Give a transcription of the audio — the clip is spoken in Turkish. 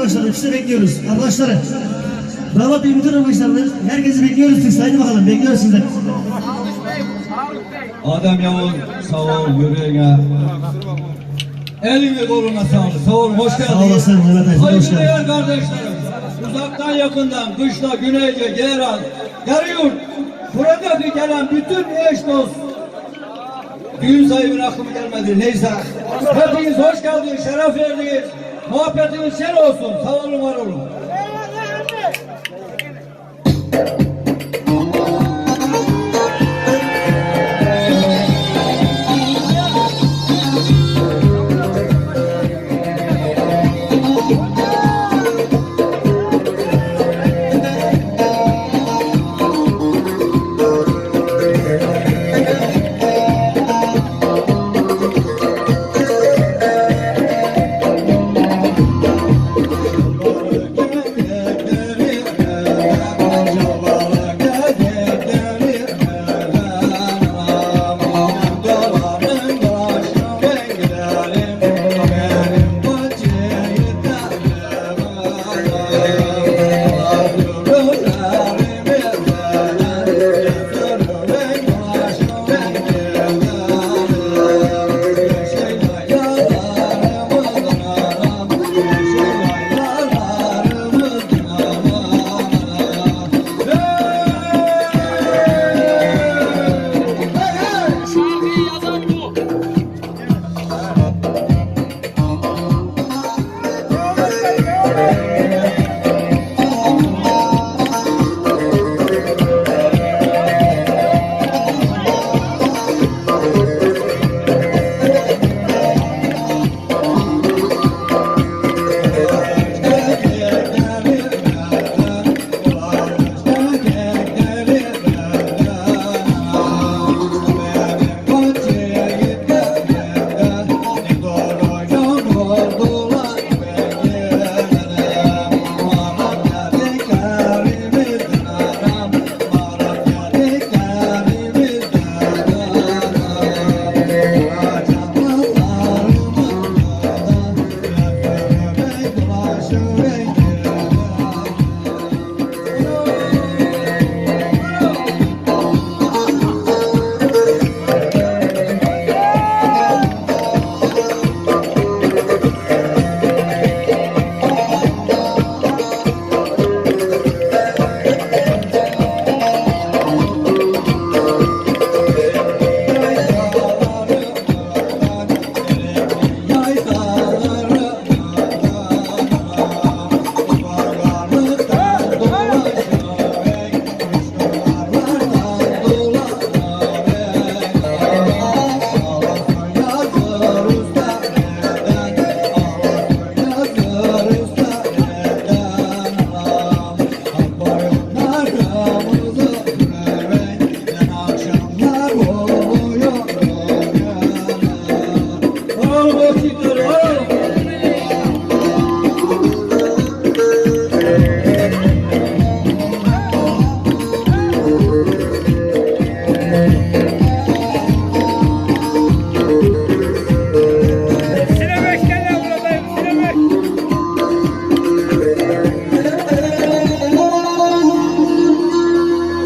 başladık. Sizi bekliyoruz. Arkadaşlar. Damat Bey bütün arkadaşlarımız. Herkesi bekliyoruz siz. Haydi bakalım. Bekliyoruz sizden. Adem Yavuz sağ ol yüreğine. Elini koluna sağlık. Sağ ol hoş geldin. Sağ olasın Mehmet Ali, hoş geldin. kardeşlerim. Uzaktan yakından, kışla, güneyce, Geyran, Yarıyurt. Buradaki gelen bütün eş dost. Düğün sahibine aklıma gelmedi. Neyse. Hepiniz hoş geldiniz, şeref verdiniz. Muhabbetiniz şer olsun. Sağ olun, var olun.